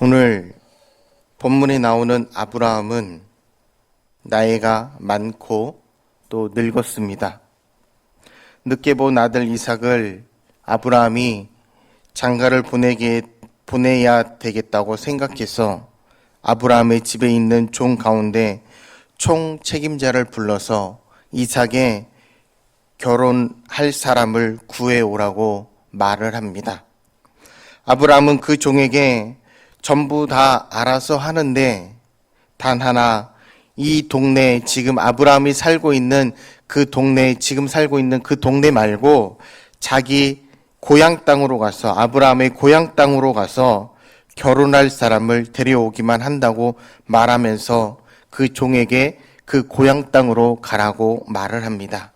오늘 본문에 나오는 아브라함은 나이가 많고 또 늙었습니다. 늦게 본 아들 이삭을 아브라함이 장가를 보내게, 보내야 되겠다고 생각해서 아브라함의 집에 있는 종 가운데 총 책임자를 불러서 이삭의 결혼할 사람을 구해오라고 말을 합니다. 아브라함은 그 종에게 전부 다 알아서 하는데 단 하나 이 동네 지금 아브라함이 살고 있는 그 동네 지금 살고 있는 그 동네 말고 자기 고향 땅으로 가서 아브라함의 고향 땅으로 가서 결혼할 사람을 데려오기만 한다고 말하면서 그 종에게 그 고향 땅으로 가라고 말을 합니다.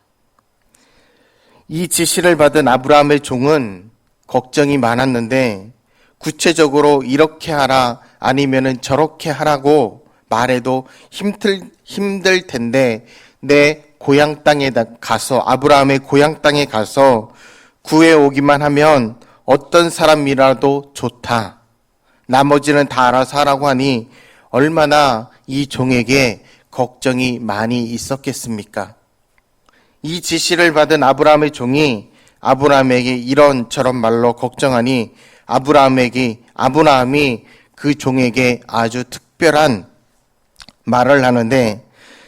이 지시를 받은 아브라함의 종은 걱정이 많았는데 구체적으로 이렇게 하라 아니면은 저렇게 하라고 말해도 힘들 힘들 텐데 내 고향 땅에 가서 아브라함의 고향 땅에 가서 구해 오기만 하면 어떤 사람이라도 좋다. 나머지는 다 알아서 하라고 하니 얼마나 이 종에게 걱정이 많이 있었겠습니까? 이 지시를 받은 아브라함의 종이 아브라함에게 이런 저런 말로 걱정하니 아브라함에게 아브라함이 그 종에게 아주 특별한 말을 하는데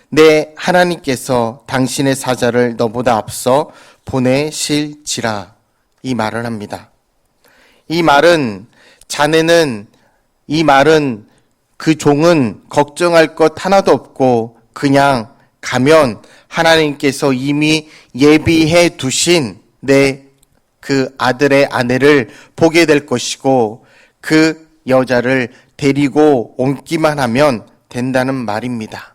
내 하나님께서 당신의 사자를 너보다 앞서 보내실지라 이 말을 합니다. 이 말은 자네는 이 말은 그 종은 걱정할 것 하나도 없고 그냥 가면 하나님께서 이미 예비해 두신 내 그 아들의 아내를 보게 될 것이고 그 여자를 데리고 옮기만 하면 된다는 말입니다.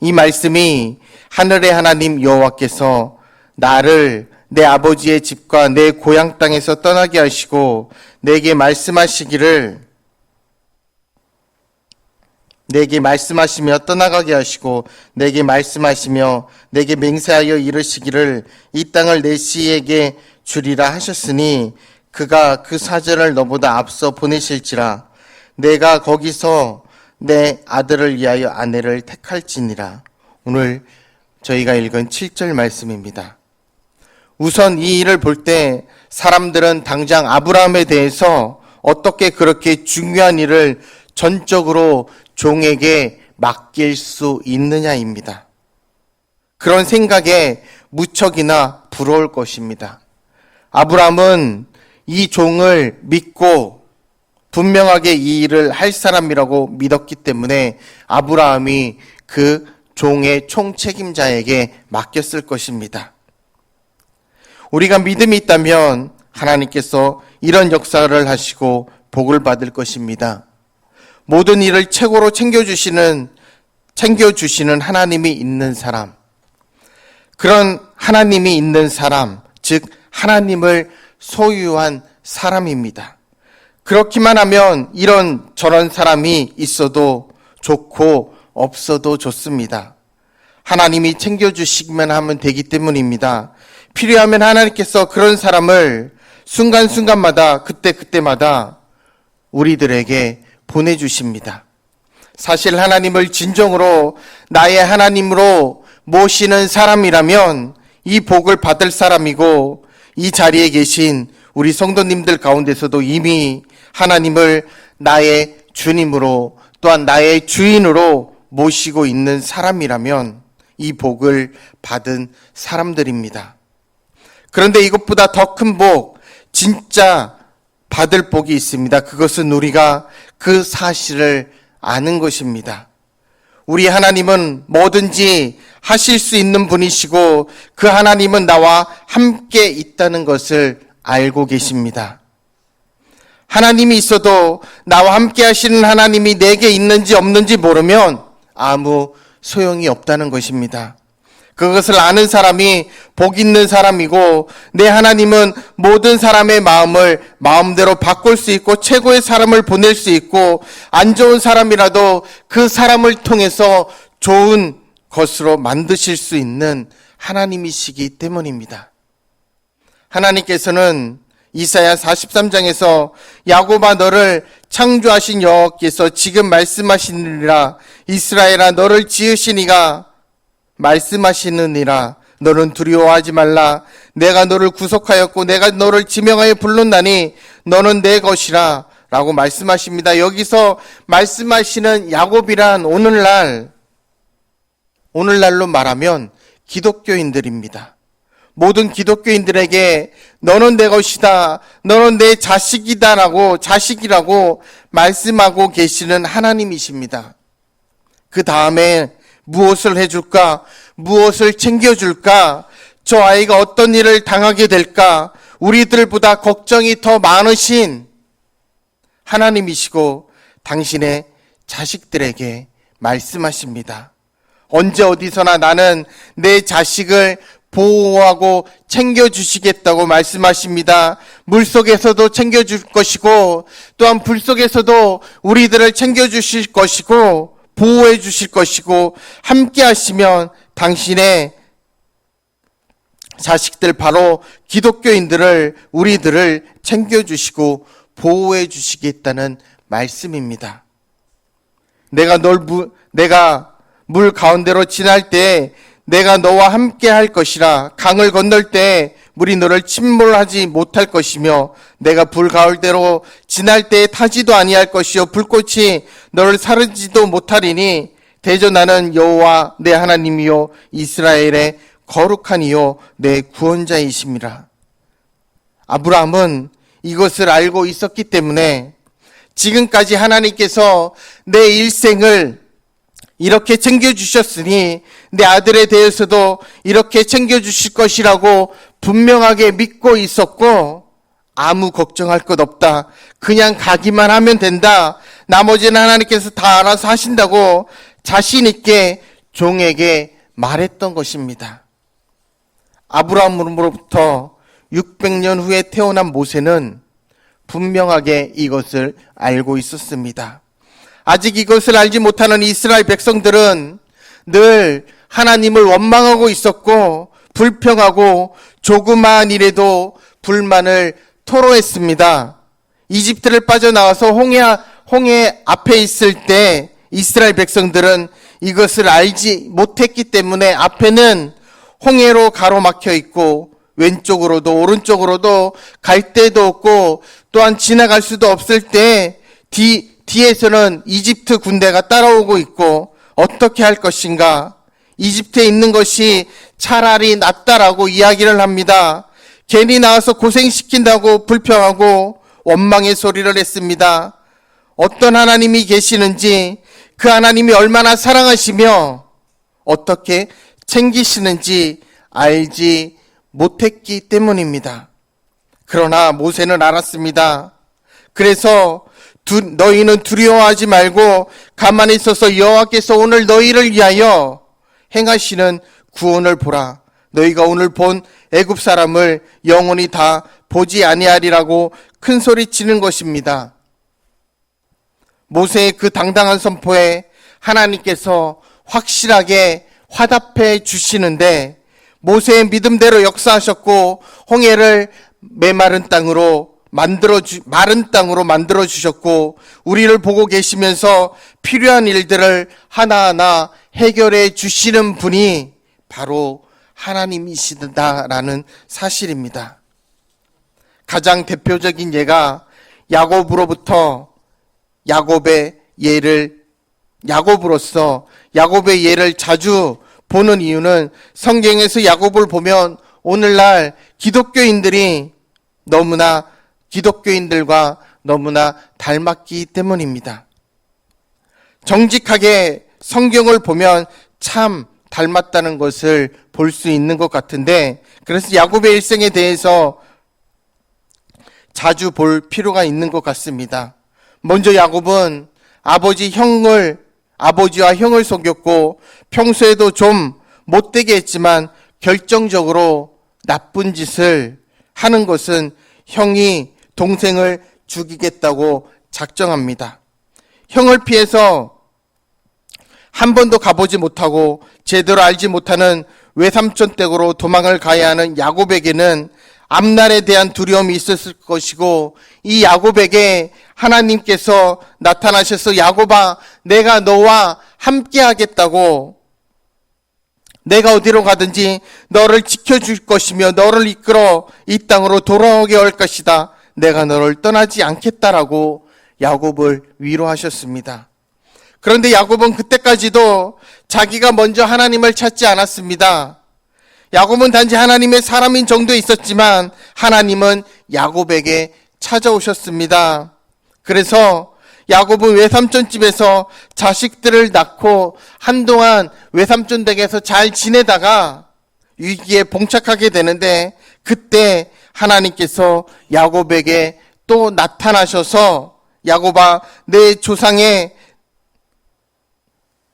이 말씀이 하늘의 하나님 여호와께서 나를 내 아버지의 집과 내 고향 땅에서 떠나게 하시고 내게 말씀하시기를 내게 말씀하시며 떠나가게 하시고 내게 말씀하시며 내게 맹세하여 이르시기를 이 땅을 내 씨에게 주리라 하셨으니 그가 그 사절을 너보다 앞서 보내실지라 내가 거기서 내 아들을 위하여 아내를 택할지니라 오늘 저희가 읽은 7절 말씀입니다. 우선 이 일을 볼 때 사람들은 당장 아브라함에 대해서 어떻게 그렇게 중요한 일을 전적으로 종에게 맡길 수 있느냐입니다. 그런 생각에 무척이나 부러울 것입니다. 아브라함은 이 종을 믿고 분명하게 이 일을 할 사람이라고 믿었기 때문에 아브라함이 그 종의 총책임자에게 맡겼을 것입니다. 우리가 믿음이 있다면 하나님께서 이런 역사를 하시고 복을 받을 것입니다. 모든 일을 최고로 챙겨주시는, 챙겨주시는 하나님이 있는 사람. 그런 하나님이 있는 사람, 즉, 하나님을 소유한 사람입니다. 그렇기만 하면 이런 저런 사람이 있어도 좋고 없어도 좋습니다. 하나님이 챙겨주시기만 하면 되기 때문입니다. 필요하면 하나님께서 그런 사람을 순간순간마다 그때그때마다 우리들에게 보내주십니다. 사실 하나님을 진정으로 나의 하나님으로 모시는 사람이라면 이 복을 받을 사람이고 이 자리에 계신 우리 성도님들 가운데서도 이미 하나님을 나의 주님으로 또한 나의 주인으로 모시고 있는 사람이라면 이 복을 받은 사람들입니다. 그런데 이것보다 더 큰 복, 진짜 받을 복이 있습니다. 그것은 우리가 그 사실을 아는 것입니다. 우리 하나님은 뭐든지 하실 수 있는 분이시고 그 하나님은 나와 함께 있다는 것을 알고 계십니다. 하나님이 있어도 나와 함께 하시는 하나님이 내게 있는지 없는지 모르면 아무 소용이 없다는 것입니다. 그것을 아는 사람이 복 있는 사람이고 내 하나님은 모든 사람의 마음을 마음대로 바꿀 수 있고 최고의 사람을 보낼 수 있고 안 좋은 사람이라도 그 사람을 통해서 좋은 것으로 만드실 수 있는 하나님이시기 때문입니다. 하나님께서는 이사야 43장에서 야곱아 너를 창조하신 여호와께서 지금 말씀하시느니라 이스라엘아 너를 지으시니가 말씀하시느니라 너는 두려워하지 말라 내가 너를 구속하였고 내가 너를 지명하여 불렀나니 너는 내 것이라 라고 말씀하십니다. 여기서 말씀하시는 야곱이란 오늘날 오늘날로 말하면 기독교인들입니다. 모든 기독교인들에게 너는 내 것이다. 너는 내 자식이다라고 자식이라고 말씀하고 계시는 하나님이십니다. 그 다음에 무엇을 해줄까? 무엇을 챙겨줄까? 저 아이가 어떤 일을 당하게 될까? 우리들보다 걱정이 더 많으신 하나님이시고 당신의 자식들에게 말씀하십니다. 언제 어디서나 나는 내 자식을 보호하고 챙겨주시겠다고 말씀하십니다. 물 속에서도 챙겨줄 것이고, 또한 불 속에서도 우리들을 챙겨주실 것이고, 보호해 주실 것이고, 함께 하시면 당신의 자식들 바로 기독교인들을, 우리들을 챙겨 주시고, 보호해 주시겠다는 말씀입니다. 내가 널, 무, 내가 물 가운데로 지날 때 내가 너와 함께 할 것이라 강을 건널 때 물이 너를 침몰하지 못할 것이며 내가 불 가운데로 지날 때 타지도 아니할 것이요 불꽃이 너를 사르지도 못하리니 대저 나는 여호와 내 하나님이요 이스라엘의 거룩하니요 내 구원자이심이라. 아브라함은 이것을 알고 있었기 때문에 지금까지 하나님께서 내 일생을 이렇게 챙겨주셨으니 내 아들에 대해서도 이렇게 챙겨주실 것이라고 분명하게 믿고 있었고 아무 걱정할 것 없다. 그냥 가기만 하면 된다. 나머지는 하나님께서 다 알아서 하신다고 자신있게 종에게 말했던 것입니다. 아브라함으로부터 600년 후에 태어난 모세는 분명하게 이것을 알고 있었습니다. 아직 이것을 알지 못하는 이스라엘 백성들은 늘 하나님을 원망하고 있었고 불평하고 조그마한 일에도 불만을 토로했습니다. 이집트를 빠져나와서 홍해, 홍해 앞에 있을 때 이스라엘 백성들은 이것을 알지 못했기 때문에 앞에는 홍해로 가로막혀 있고 왼쪽으로도 오른쪽으로도 갈 데도 없고 또한 지나갈 수도 없을 때 뒤, 뒤에서는 이집트 군대가 따라오고 있고 어떻게 할 것인가? 이집트에 있는 것이 차라리 낫다라고 이야기를 합니다. 괜히 나와서 고생시킨다고 불평하고 원망의 소리를 했습니다. 어떤 하나님이 계시는지 그 하나님이 얼마나 사랑하시며 어떻게 챙기시는지 알지 못했기 때문입니다. 그러나 모세는 알았습니다. 그래서 두, 너희는 두려워하지 말고 가만히 있어서 여호와께서 오늘 너희를 위하여 행하시는 구원을 보라. 너희가 오늘 본 애굽 사람을 영원히 다 보지 아니하리라고 큰 소리 치는 것입니다. 모세의 그 당당한 선포에 하나님께서 확실하게 화답해 주시는데 모세의 믿음대로 역사하셨고 홍해를 메마른 땅으로 만들어 주, 마른 땅으로 만들어 주셨고 우리를 보고 계시면서 필요한 일들을 하나하나 해결해 주시는 분이 바로 하나님이시다라는 사실입니다. 가장 대표적인 예가 야곱으로부터 야곱의 예를 야곱으로서 야곱의 예를 자주 보는 이유는 성경에서 야곱을 보면 오늘날 기독교인들이 너무나 기독교인들과 너무나 닮았기 때문입니다. 정직하게 성경을 보면 참 닮았다는 것을 볼 수 있는 것 같은데 그래서 야곱의 일생에 대해서 자주 볼 필요가 있는 것 같습니다. 먼저 야곱은 아버지 형을 아버지와 형을 속였고 평소에도 좀 못되게 했지만 결정적으로 나쁜 짓을 하는 것은 형이 동생을 죽이겠다고 작정합니다. 형을 피해서 한 번도 가보지 못하고 제대로 알지 못하는 외삼촌 댁으로 도망을 가야 하는 야곱에게는 앞날에 대한 두려움이 있었을 것이고 이 야곱에게 하나님께서 나타나셔서 야곱아 내가 너와 함께 하겠다고 내가 어디로 가든지 너를 지켜줄 것이며 너를 이끌어 이 땅으로 돌아오게 할 것이다. 내가 너를 떠나지 않겠다라고 야곱을 위로하셨습니다. 그런데 야곱은 그때까지도 자기가 먼저 하나님을 찾지 않았습니다. 야곱은 단지 하나님의 사람인 정도에 있었지만 하나님은 야곱에게 찾아오셨습니다. 그래서 야곱은 외삼촌 집에서 자식들을 낳고 한동안 외삼촌 댁에서 잘 지내다가 위기에 봉착하게 되는데 그때 하나님께서 야곱에게 또 나타나셔서 야곱아 내 조상의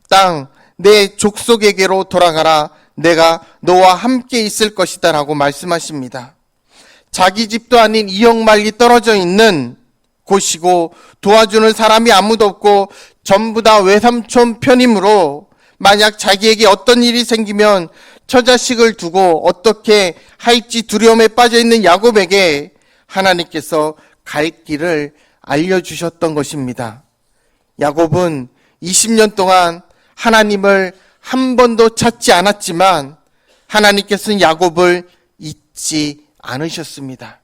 땅, 내 족속에게로 돌아가라. 내가 너와 함께 있을 것이다. 라고 말씀하십니다. 자기 집도 아닌 이역말리 떨어져 있는 곳이고 도와주는 사람이 아무도 없고 전부 다 외삼촌 편이므로 만약 자기에게 어떤 일이 생기면 처자식을 두고 어떻게 할지 두려움에 빠져 있는 야곱에게 하나님께서 갈 길을 알려주셨던 것입니다. 야곱은 20년 동안 하나님을 한 번도 찾지 않았지만 하나님께서는 야곱을 잊지 않으셨습니다.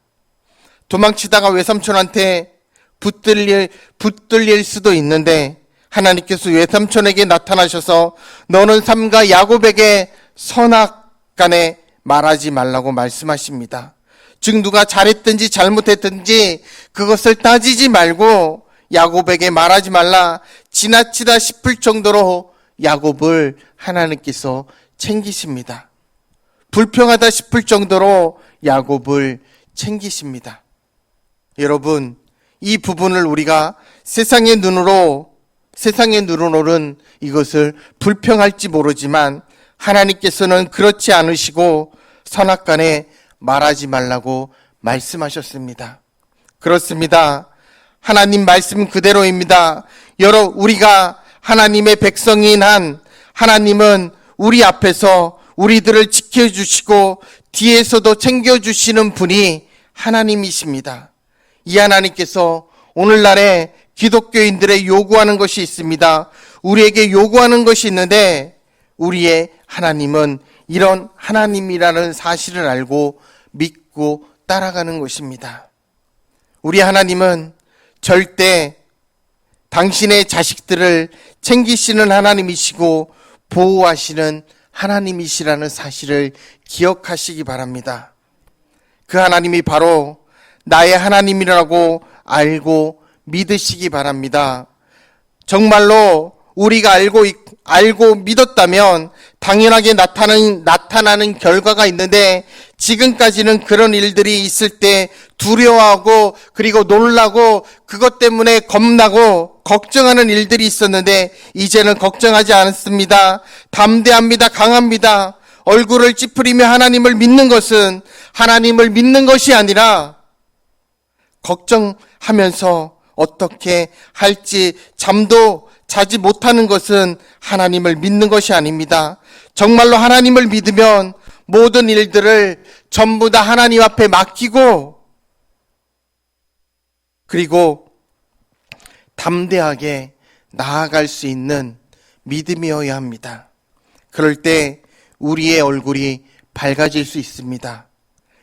도망치다가 외삼촌한테 붙들릴, 붙들릴 수도 있는데 하나님께서 외삼촌에게 나타나셔서 너는 삼가 야곱에게 선악 간에 말하지 말라고 말씀하십니다. 즉 누가 잘했든지 잘못했든지 그것을 따지지 말고 야곱에게 말하지 말라 지나치다 싶을 정도로 야곱을 하나님께서 챙기십니다. 불평하다 싶을 정도로 야곱을 챙기십니다. 여러분, 이 부분을 우리가 세상의 눈으로, 세상의 눈으로는 이것을 불평할지 모르지만 하나님께서는 그렇지 않으시고 선악간에 말하지 말라고 말씀하셨습니다. 그렇습니다. 하나님 말씀 그대로입니다. 여러 우리가 하나님의 백성인 한 하나님은 우리 앞에서 우리들을 지켜주시고 뒤에서도 챙겨주시는 분이 하나님이십니다. 이 하나님께서 오늘날에 기독교인들의 요구하는 것이 있습니다. 우리에게 요구하는 것이 있는데 우리의 하나님은 이런 하나님이라는 사실을 알고 믿고 따라가는 것입니다. 우리 하나님은 절대 당신의 자식들을 챙기시는 하나님이시고 보호하시는 하나님이시라는 사실을 기억하시기 바랍니다. 그 하나님이 바로 나의 하나님이라고 알고 믿으시기 바랍니다. 정말로 우리가 알고 있- 알고 믿었다면 당연하게 나타나는 나타나는 결과가 있는데 지금까지는 그런 일들이 있을 때 두려워하고 그리고 놀라고 그것 때문에 겁나고 걱정하는 일들이 있었는데 이제는 걱정하지 않습니다. 담대합니다. 강합니다. 얼굴을 찌푸리며 하나님을 믿는 것은 하나님을 믿는 것이 아니라 걱정하면서 어떻게 할지 잠도 자지 못하는 것은 하나님을 믿는 것이 아닙니다. 정말로 하나님을 믿으면 모든 일들을 전부 다 하나님 앞에 맡기고 그리고 담대하게 나아갈 수 있는 믿음이어야 합니다. 그럴 때 우리의 얼굴이 밝아질 수 있습니다.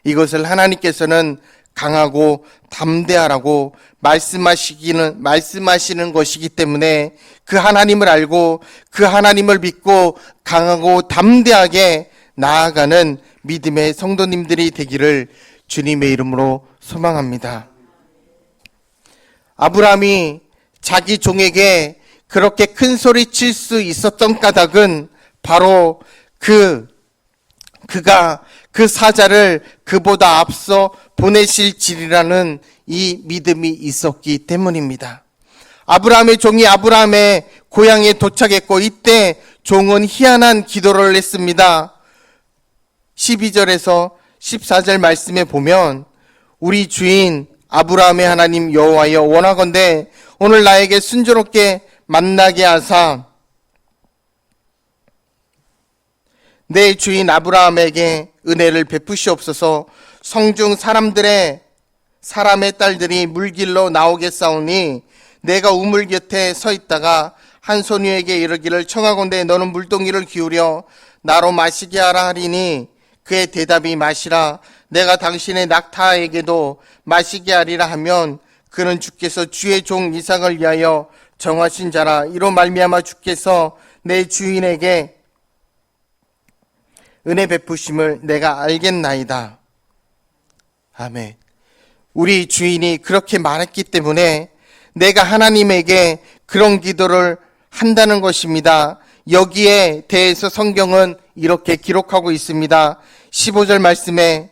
이것을 하나님께서는 강하고 담대하라고 말씀하시기는 말씀하시는 것이기 때문에 그 하나님을 알고 그 하나님을 믿고 강하고 담대하게 나아가는 믿음의 성도님들이 되기를 주님의 이름으로 소망합니다. 아브라함이 자기 종에게 그렇게 큰 소리 칠 수 있었던 까닭은 바로 그 그가 그 사자를 그보다 앞서 보내실지리라는 이 믿음이 있었기 때문입니다. 아브라함의 종이 아브라함의 고향에 도착했고 이때 종은 희한한 기도를 했습니다. 12절에서 14절 말씀에 보면 우리 주인 아브라함의 하나님 여호와여 원하건대 오늘 나에게 순조롭게 만나게 하사 내 주인 아브라함에게 은혜를 베푸시옵소서. 성중 사람들의 사람의 딸들이 물길로 나오겠사오니 내가 우물 곁에 서 있다가 한 소녀에게 이르기를 청하건대 너는 물동이를 기울여 나로 마시게 하라 하리니 그의 대답이 마시라. 내가 당신의 낙타에게도 마시게 하리라 하면 그는 주께서 주의 종 이삭을 위하여 정하신 자라. 이로 말미암아 주께서 내 주인에게 은혜 베푸심을 내가 알겠나이다. 아멘. 우리 주인이 그렇게 말했기 때문에 내가 하나님에게 그런 기도를 한다는 것입니다. 여기에 대해서 성경은 이렇게 기록하고 있습니다. 15절 말씀에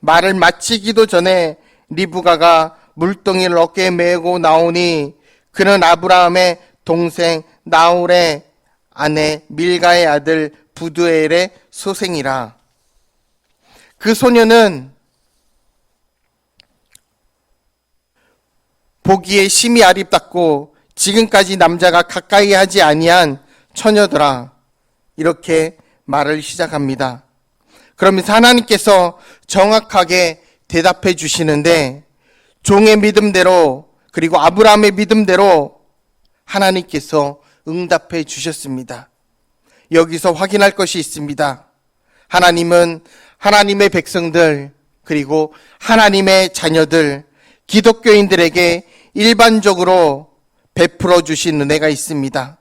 말을 마치기도 전에 리브가가 물동이를 어깨에 메고 나오니 그는 아브라함의 동생 나홀의 아내 밀가의 아들 부두엘의 소생이라. 그 소녀는 보기에 심히 아립답고 지금까지 남자가 가까이 하지 아니한 처녀더라. 이렇게 말을 시작합니다. 그러면서 하나님께서 정확하게 대답해 주시는데 종의 믿음대로 그리고 아브라함의 믿음대로 하나님께서 응답해 주셨습니다. 여기서 확인할 것이 있습니다. 하나님은 하나님의 백성들 그리고 하나님의 자녀들 기독교인들에게 일반적으로 베풀어 주신 은혜가 있습니다.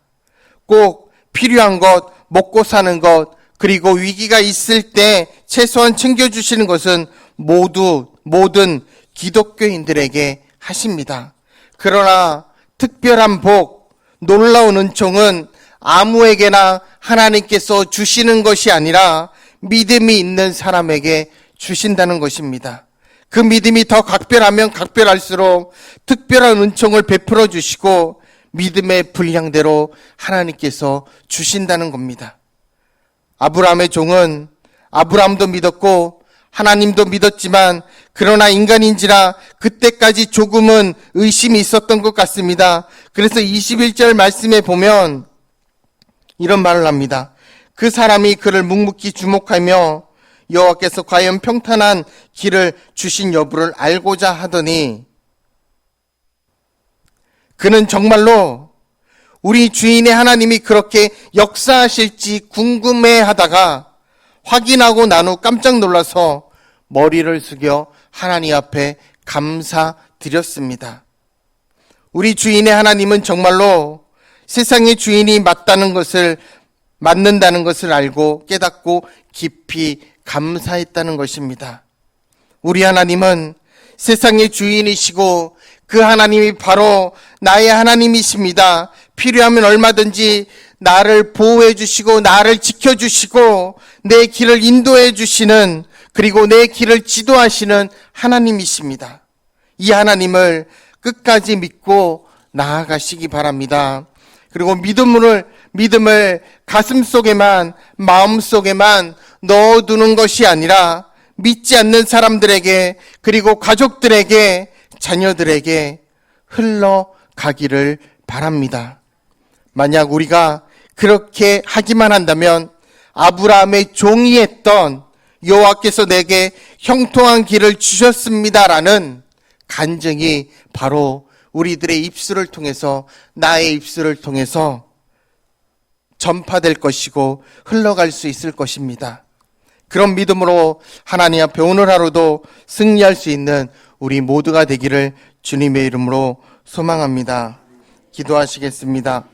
꼭 필요한 것, 먹고 사는 것, 그리고 위기가 있을 때 최소한 챙겨 주시는 것은 모두, 모든 기독교인들에게 하십니다. 그러나 특별한 복, 놀라운 은총은 아무에게나 하나님께서 주시는 것이 아니라 믿음이 있는 사람에게 주신다는 것입니다. 그 믿음이 더 각별하면 각별할수록 특별한 은총을 베풀어 주시고 믿음의 분량대로 하나님께서 주신다는 겁니다. 아브라함의 종은 아브라함도 믿었고 하나님도 믿었지만 그러나 인간인지라 그때까지 조금은 의심이 있었던 것 같습니다. 그래서 21절 말씀에 보면 이런 말을 합니다. 그 사람이 그를 묵묵히 주목하며 여호와께서 과연 평탄한 길을 주신 여부를 알고자 하더니 그는 정말로 우리 주인의 하나님이 그렇게 역사하실지 궁금해 하다가 확인하고 난 후 깜짝 놀라서 머리를 숙여 하나님 앞에 감사드렸습니다. 우리 주인의 하나님은 정말로 세상의 주인이 맞다는 것을 맞는다는 것을 알고 깨닫고 깊이 감사했다는 것입니다. 우리 하나님은 세상의 주인이시고 그 하나님이 바로 나의 하나님이십니다. 필요하면 얼마든지 나를 보호해 주시고 나를 지켜 주시고 내 길을 인도해 주시는 그리고 내 길을 지도하시는 하나님이십니다. 이 하나님을 끝까지 믿고 나아가시기 바랍니다. 그리고 믿음을 믿음을 가슴 속에만 마음 속에만 넣어두는 것이 아니라 믿지 않는 사람들에게 그리고 가족들에게 자녀들에게 흘러가기를 바랍니다. 만약 우리가 그렇게 하기만 한다면 아브라함의 종이 했던 여호와께서 내게 형통한 길을 주셨습니다라는 간증이 바로 우리들의 입술을 통해서 나의 입술을 통해서 전파될 것이고 흘러갈 수 있을 것입니다. 그런 믿음으로 하나님 앞에 오늘 하루도 승리할 수 있는 우리 모두가 되기를 주님의 이름으로 소망합니다. 기도하시겠습니다.